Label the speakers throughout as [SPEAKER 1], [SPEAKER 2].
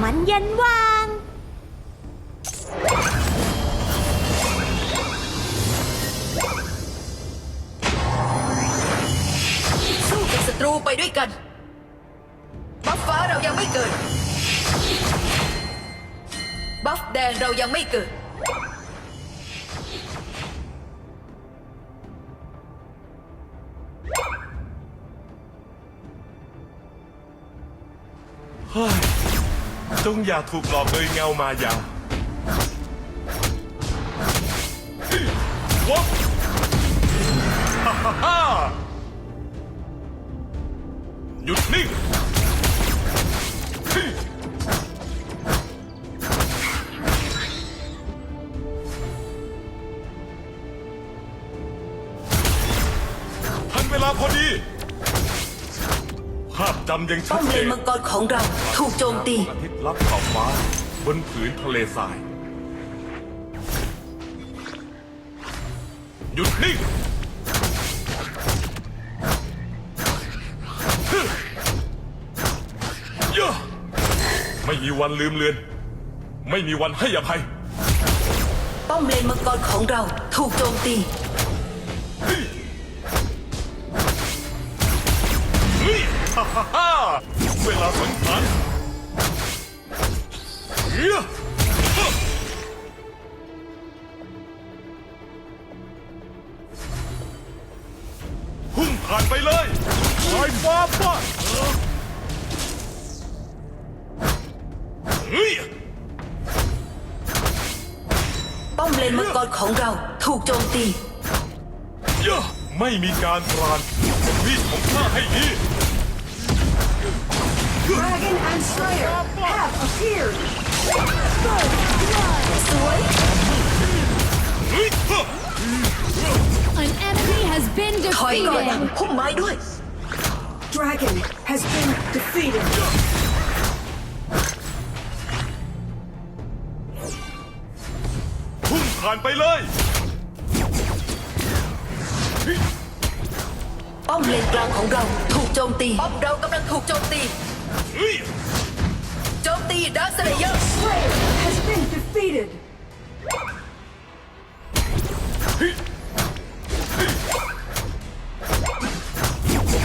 [SPEAKER 1] มันเย็นวาง
[SPEAKER 2] สู้กับศัตรูไปด้วยกันบัฟฟ้าเรายังไม่เกิด บัฟแดงเรายังไม่เกิด
[SPEAKER 3] จงอย่าถูกหลอกโดยเงามายาวับ จำยังชั
[SPEAKER 2] ป้อ
[SPEAKER 3] ด
[SPEAKER 2] ม
[SPEAKER 3] เจ
[SPEAKER 2] เลน
[SPEAKER 3] น
[SPEAKER 2] มังกรของเราถูกโจมตี
[SPEAKER 3] อาทิตย์ลับขอบฟ้า บนผืนทะเลทราย หยุดนิ่งฮึย่าไม่มีวันลืมเลือน ไม่มีวันให้อภัย
[SPEAKER 2] ป้อมเลนมังกรของเราถูกโจมตี
[SPEAKER 3] ฮ่าฮ่าฮ่าเวลาสังหารเหี้ยฮ่าพุ่งผ่านไปเลยไอ้ฟ้าฟาดเฮ้ย
[SPEAKER 2] ป้อมเลนมังกรของเราถูกโจมตี
[SPEAKER 3] ย่าไม่มีการพรานมีดของข้าให้ดี
[SPEAKER 4] Dragon and Slayer have appeared.
[SPEAKER 2] สวย
[SPEAKER 3] เฮ้ยฮ่า
[SPEAKER 5] An enemy has been
[SPEAKER 2] ถอยก่อน
[SPEAKER 5] defeated.
[SPEAKER 2] พุ่มไม้ด้วย
[SPEAKER 4] Dragon has been defeated.
[SPEAKER 3] พุ่งผ่านไปเลย
[SPEAKER 2] ป้อมเลนกลางของเราถูกโจมตี ป้อมเรากำลังถูกโจมตี
[SPEAKER 3] เฮ้ย
[SPEAKER 2] โจมตีดักสเลเยอร์
[SPEAKER 4] Slayer has been defeated.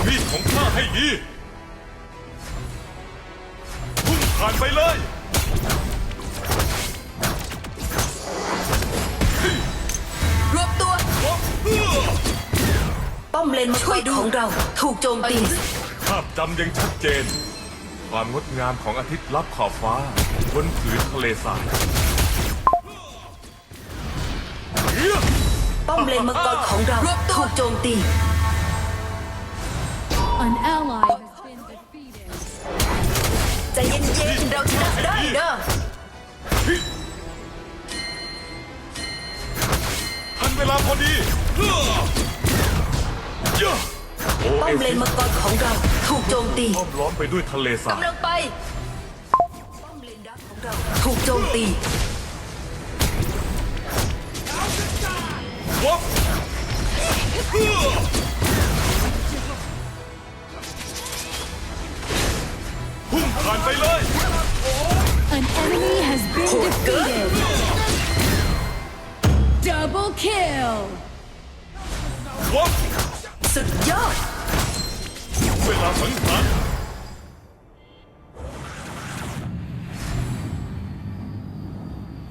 [SPEAKER 3] มีดของข้าให้ดีพุ่งผ่านไปเลย
[SPEAKER 2] รวบตัว
[SPEAKER 3] วับเอื้อ
[SPEAKER 2] ป้อมเลนมังกรของเรา ถูกโจมตี
[SPEAKER 3] ภาพจำยังชัดเจน ความงดงามของอาทิตย์ลับขอบฟ้าบนผืนทะเลทรายเหี้ย
[SPEAKER 2] ป้อมเลนมังกรของเราถูกโจมตี
[SPEAKER 5] An ally has been defeated.
[SPEAKER 2] ใจเย็นๆเราชนะได้เนอะ
[SPEAKER 3] ทันเวลาพอดีเอื้อย่าโอ
[SPEAKER 2] ป้อ
[SPEAKER 3] เอ
[SPEAKER 2] มเล
[SPEAKER 3] ซิ
[SPEAKER 2] น
[SPEAKER 3] ส
[SPEAKER 2] มังกรของเราถูกโจมตี
[SPEAKER 3] ล้อมล้อมไปด้วยทะเลทราย
[SPEAKER 2] กำลังไปป้อมเลนดักของเราถูกโจมตี
[SPEAKER 3] วับเอื้อพุ่งผ่านไปเลย
[SPEAKER 5] An enemy has been defeated. Double kill.
[SPEAKER 3] วับ
[SPEAKER 2] สุดยอด
[SPEAKER 3] เวลาสังหาร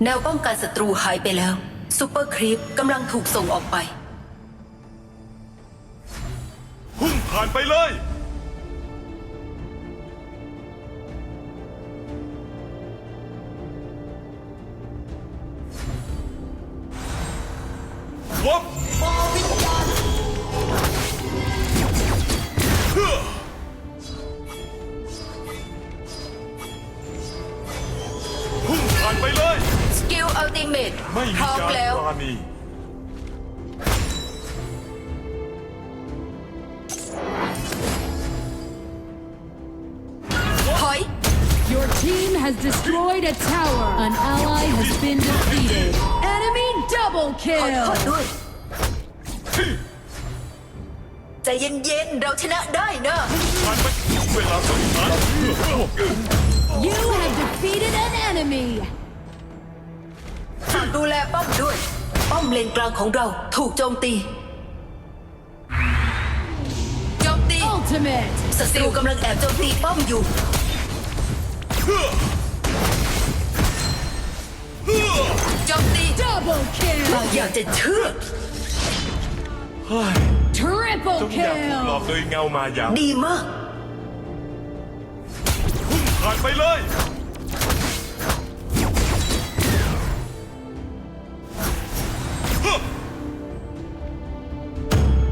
[SPEAKER 2] แนวป้องกันศัตรูหายไปแล้วซูเปอร์ครีปกำลังถูกส่งออกไป
[SPEAKER 3] พุ่งผ่านไปเล
[SPEAKER 2] ย
[SPEAKER 5] Your team has destroyed a tower. An ally has been defeated. Enemy double
[SPEAKER 2] ขอโท
[SPEAKER 5] kill.
[SPEAKER 2] ษด้วยใจเย็นๆ เราชนะได้เนอะ
[SPEAKER 3] ผ่านไปเวลาสังหารเพื่อควบคุม
[SPEAKER 5] You have defeated an enemy.
[SPEAKER 2] ฝากดูแลป้อมด้วย ป้อมเลนกลางของเราถูกโจมตี โจมตี
[SPEAKER 5] Ultimate.
[SPEAKER 2] ศัตรูกำลังแอบโจมตีป้อมอยู่โจมตี
[SPEAKER 5] Double
[SPEAKER 2] เรา
[SPEAKER 5] kill.
[SPEAKER 2] อยากจะเชื่อ
[SPEAKER 3] เฮ้ย
[SPEAKER 5] Triple
[SPEAKER 3] จงอย่าถูกหลอก
[SPEAKER 5] kill.
[SPEAKER 3] โดยเงามายา
[SPEAKER 2] ดีมาก
[SPEAKER 3] พุ่งผ่านไปเลย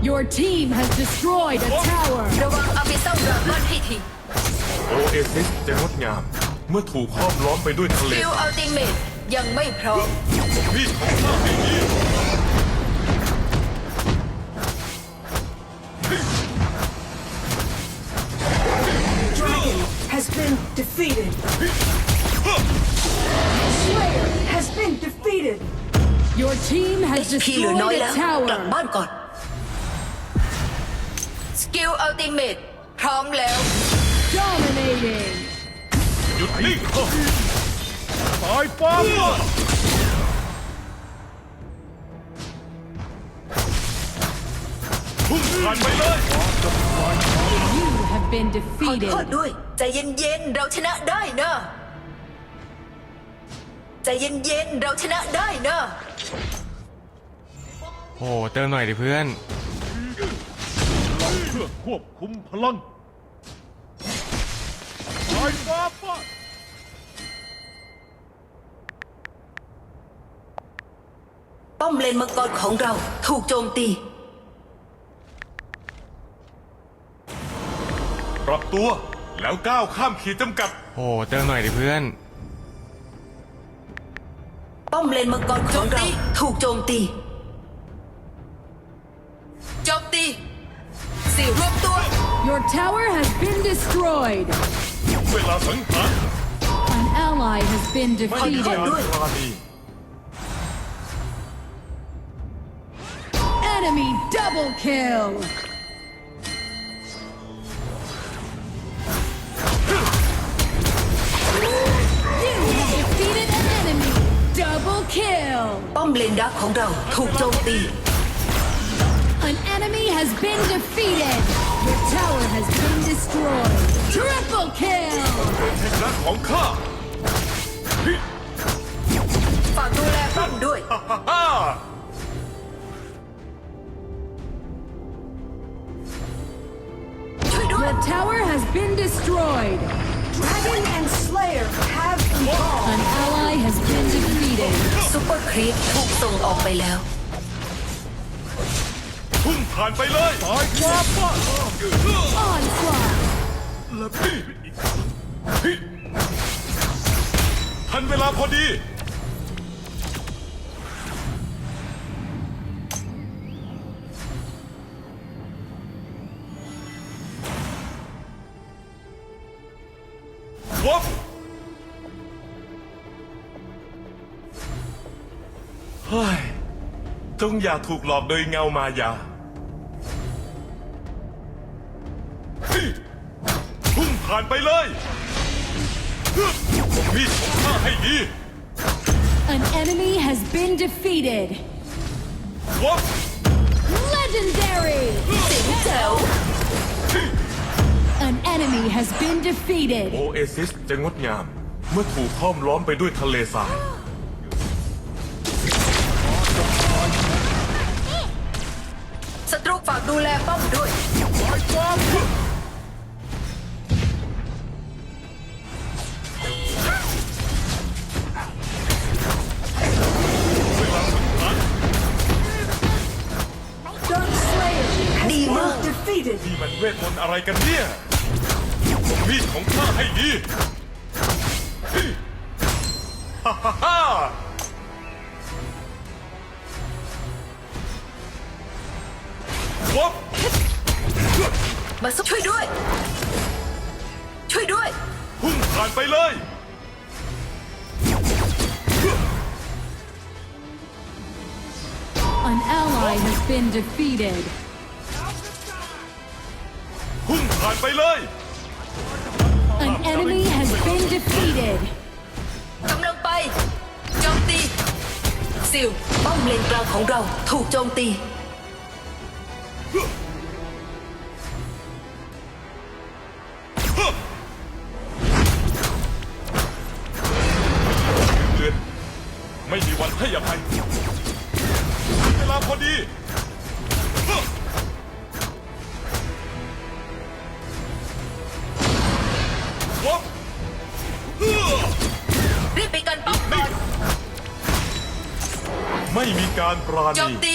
[SPEAKER 5] Your team has destroyed a tower.
[SPEAKER 2] ระวังอาบิเซลดราก้อนให้ที
[SPEAKER 3] โอเอซิสจะงดงามเมื่อถูกห้อมล้อมไปด้วยทะเล
[SPEAKER 2] ฟิลอัลติเมตยังไม่พร้อม
[SPEAKER 3] มีดของข้าไม่มี
[SPEAKER 4] Dragon has been defeated. Slayer has been defeated.
[SPEAKER 5] Your team has
[SPEAKER 2] พี่เหลือ
[SPEAKER 5] destroyed
[SPEAKER 2] น้อย
[SPEAKER 5] a
[SPEAKER 2] แล้ว กลับ
[SPEAKER 5] tower.
[SPEAKER 2] บ้านก่อน สกิลอัลติเมตพร้อมแล้ว
[SPEAKER 5] Dominating.
[SPEAKER 3] หยุดนิ่งสายฟ้าพุ่งผ่านไปเลย
[SPEAKER 5] You have been
[SPEAKER 2] ขอ
[SPEAKER 5] defeated.
[SPEAKER 2] โทษด้วย ใจเย็นๆ เราชนะได้นะใจเย็นๆ เราชนะได้นะ
[SPEAKER 1] โอ้เติมหน่อยดิเพื่อน
[SPEAKER 3] เพื่อควบคุมพลังสายฟ้าฟาด
[SPEAKER 2] ป้อมเลนมังกรของเราถูกโจมตี
[SPEAKER 3] ปรับตัวแล้วก้าวข้ามขีดจำกัด
[SPEAKER 1] โอ้เติมหน่อยดิเพื่อน
[SPEAKER 2] ป้อมเลนมังกรของเราถูกโจมตีโจมตีสี่รวมตัว
[SPEAKER 5] Your tower has been destroyed.
[SPEAKER 3] เวลาสังหาร
[SPEAKER 5] An ally has been
[SPEAKER 3] ไม่มีการ
[SPEAKER 5] defeated.
[SPEAKER 3] ปราณี
[SPEAKER 5] Enemy double kill. You have defeated an enemy. Double kill.
[SPEAKER 2] ป้อมเลนดักของเราถูกโจมตี
[SPEAKER 5] An enemy has been defeated. Your tower has been destroyed. Triple kill.
[SPEAKER 3] ชัยชนะของข้า
[SPEAKER 2] ฝากดูแลป้อมด้วย
[SPEAKER 3] ฮ่าฮ่าฮ่า
[SPEAKER 2] ช่วยด้วย
[SPEAKER 5] Your tower has been destroyed.
[SPEAKER 4] Dragon and Slayer have evolved.
[SPEAKER 5] An ally has been defeated.
[SPEAKER 2] ซุปเปอร์ครีปถูกส่งออกไปแล้ว
[SPEAKER 3] พุ่งผ่านไปเลยสายฟ้าฟาด
[SPEAKER 5] Onslaught.
[SPEAKER 3] และพี่พี่ทันเวลาพอดี งอย่าถูกหลอกโดยเงามายาเฮ้ยพุ่งผ่านไปเลยเฮ้ยมีดของข้าให้ดี
[SPEAKER 5] An enemy has been defeated.
[SPEAKER 3] วบ
[SPEAKER 5] Legendary.
[SPEAKER 2] เจ๋งแจ๋ว
[SPEAKER 5] An enemy has been defeated.
[SPEAKER 3] โอเอซิสจะงดงาม เมื่อถูกห้อมล้อมไปด้วยทะเลทราย
[SPEAKER 2] ดูแลป้อมด้วย
[SPEAKER 4] Dark Slayer has
[SPEAKER 2] Đi mà.
[SPEAKER 4] been defeated.
[SPEAKER 3] นี่มันเวทมนต์อะไรกันเนี่ยมีดของข้าให้ดีฮ่าฮ่าฮ่า
[SPEAKER 2] มาซุกช่วยด้วย ช่วยด้วย
[SPEAKER 3] พุ่งผ่านไปเลยพุ่งผ่านไปเลย
[SPEAKER 5] An enemy has been defeated.
[SPEAKER 2] กำลังไป โจมตี ซิลป้อมเลนกลางของเราถูกโจมตี
[SPEAKER 3] เดือนไม่มีวันให้อภัยเวลาพอดีวบ
[SPEAKER 2] รีบไปกันป้อมก่อน
[SPEAKER 3] ไม่มีการปรา
[SPEAKER 2] โจ
[SPEAKER 3] ณี
[SPEAKER 2] มตี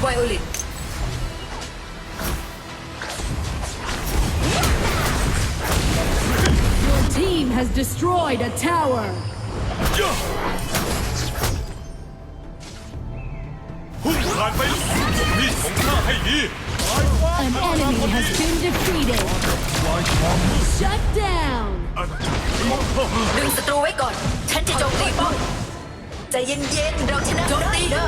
[SPEAKER 2] ไวโอลิน
[SPEAKER 5] Your team has destroyed a tower.
[SPEAKER 3] พุ่งผ่านไปมีดของข้าให้ดี
[SPEAKER 5] An enemy has been defeated. Shut down.
[SPEAKER 2] ดึงศัตรูไว้ก่อน ฉันจะโจมตีป้อมใจเย็นๆ เราชนะโจมตีเด้อ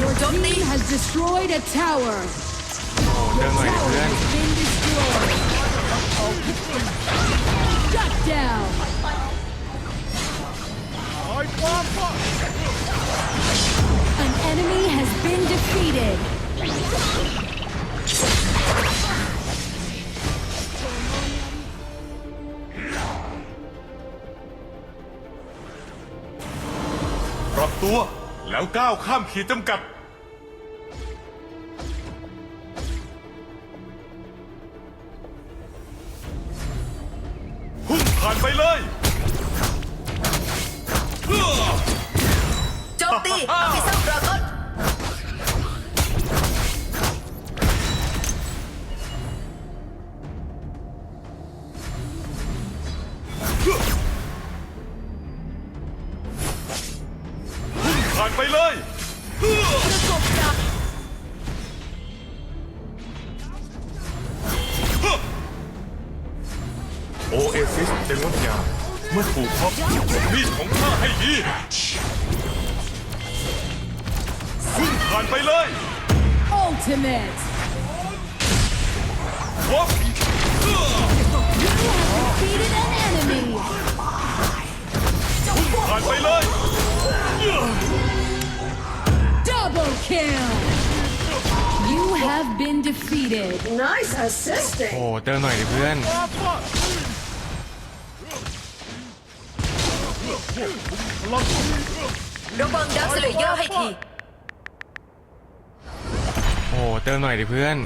[SPEAKER 5] Your team has destroyed a tower.
[SPEAKER 1] โอ้เติมหน่อยดิเพื่อน
[SPEAKER 5] Has been destroyed. Shut down. An enemy has been defeated.
[SPEAKER 3] ปรับตัว แล้วก้าวข้ามขีดจำกัด ผ่านไปเลยเฮ้อ
[SPEAKER 2] โจมตีออาไปสร้างดราก้อน
[SPEAKER 3] พุ่งผ่านไปเลย
[SPEAKER 5] Ultimate.
[SPEAKER 3] วบเฮ้อ
[SPEAKER 5] You have defeated an enemy.
[SPEAKER 3] ผ่านไปเลย
[SPEAKER 5] Double kill. You have been defeated.
[SPEAKER 4] Nice assisting.
[SPEAKER 1] โอ้เติมหน่อยดิเพื่อน
[SPEAKER 2] ระวังดักสเลเยอร์ให้ที
[SPEAKER 1] โอ้ เติมหน่อยดิเพื่อน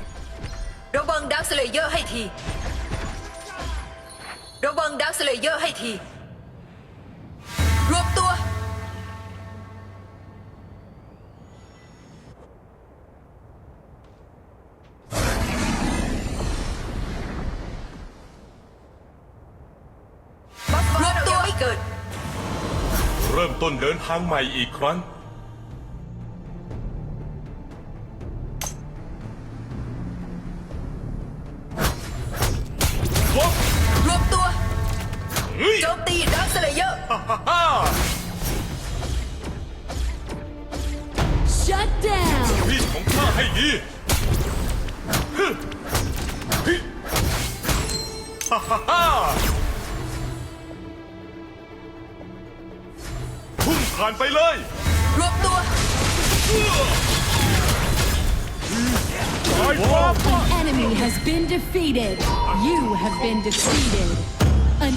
[SPEAKER 2] ระวังดักสเลเยอร์ให้ที ระวังดักสเลเยอร์ให้ที รวบตัว รวบตัวไม่เกิด
[SPEAKER 3] เริ่มต้นเดินทางใหม่อีกครั้ง
[SPEAKER 2] โจมตีดักสเลเยอร์
[SPEAKER 3] ฮ่าฮ่าฮ่า
[SPEAKER 5] Shut down.
[SPEAKER 3] มีดของข้าให้ดีฮึฮึฮ่าฮ่าฮ่าพุ่งผ่านไปเลย
[SPEAKER 2] รวบตัว
[SPEAKER 5] An enemy has been defeated. You have been defeated.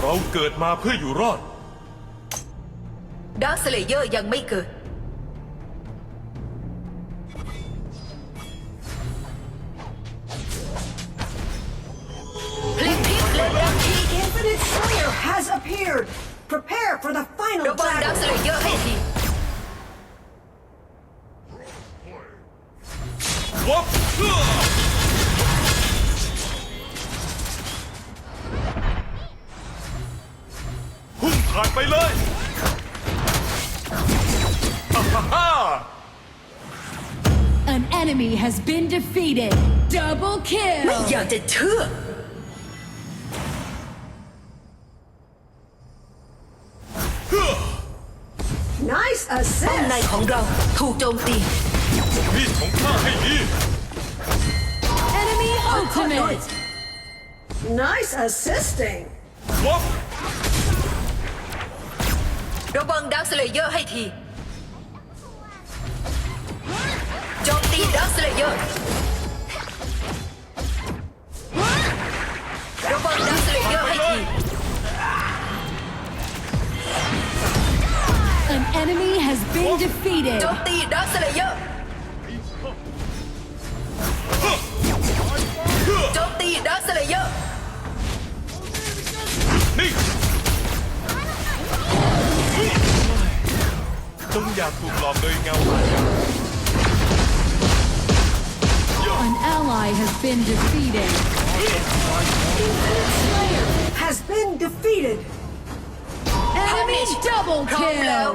[SPEAKER 3] เราเกิดมาเพื่ออยู่รอด
[SPEAKER 2] ดักสเลเยอร์ยังไม่เกิด พลิกทิศเลนดังที
[SPEAKER 4] Infinite Slayer has appeared. Prepare for the final
[SPEAKER 2] ระวังดัก
[SPEAKER 4] battle.
[SPEAKER 2] สเลเยอร์ให้ที
[SPEAKER 3] ผ่านไปเลยอ่าฮ่าฮ่า
[SPEAKER 5] An enemy has been defeated. Double
[SPEAKER 2] ไม่
[SPEAKER 5] kill.
[SPEAKER 2] อยากจะเชื่อ
[SPEAKER 4] Nice
[SPEAKER 2] ป้อมใน
[SPEAKER 4] assist.
[SPEAKER 2] ของเราถูกโจมตี
[SPEAKER 3] มีดของข้าให้ดี
[SPEAKER 5] Enemy ultimate.
[SPEAKER 4] Nice assisting.
[SPEAKER 3] วับ
[SPEAKER 2] ระวังดักสเลเยอร์ให้ทีโจมตีดักสเลเยอร์
[SPEAKER 5] defeated. Enemy double
[SPEAKER 2] พร้อมแล้ว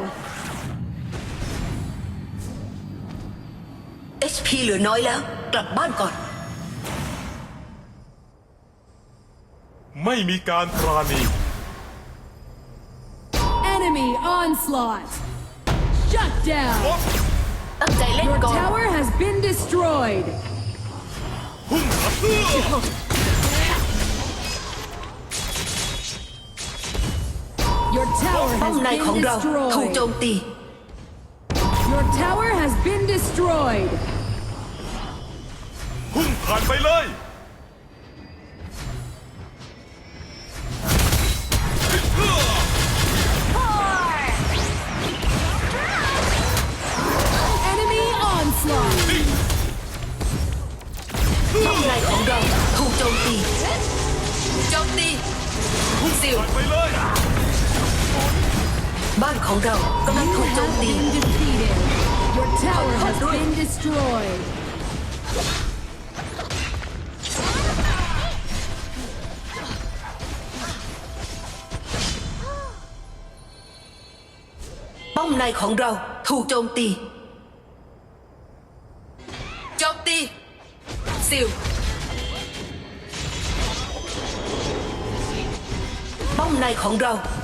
[SPEAKER 5] kill.
[SPEAKER 2] HP เหลือน้อยแล้ว กลับบ้านก่อน
[SPEAKER 3] ไม่มีการปราณี
[SPEAKER 5] Enemy onslaught. Shut down.
[SPEAKER 3] วับ
[SPEAKER 2] ตั้งใจเล่น
[SPEAKER 5] Your
[SPEAKER 2] ก่อน
[SPEAKER 5] tower has been destroyed.
[SPEAKER 3] พุ่ง
[SPEAKER 5] Your tower
[SPEAKER 2] ป้อ
[SPEAKER 5] has
[SPEAKER 2] มใน
[SPEAKER 5] been
[SPEAKER 2] ของเราถูกโจ
[SPEAKER 5] destroyed.
[SPEAKER 2] มตี
[SPEAKER 5] Your tower has been destroyed.
[SPEAKER 3] พุ่งผ่านไปเลย
[SPEAKER 5] Enemy onslaught.
[SPEAKER 2] ป้อมในของเราถูกโจมตี โจมตีสิว
[SPEAKER 3] ผ่านไปเลย
[SPEAKER 2] บ้านของเรากำลังถูกโจมตี
[SPEAKER 5] defeated. Your tower has been destroyed.
[SPEAKER 2] ป้อมในของเราถูกโจมตี โจมตีสิวป้อมในของเรา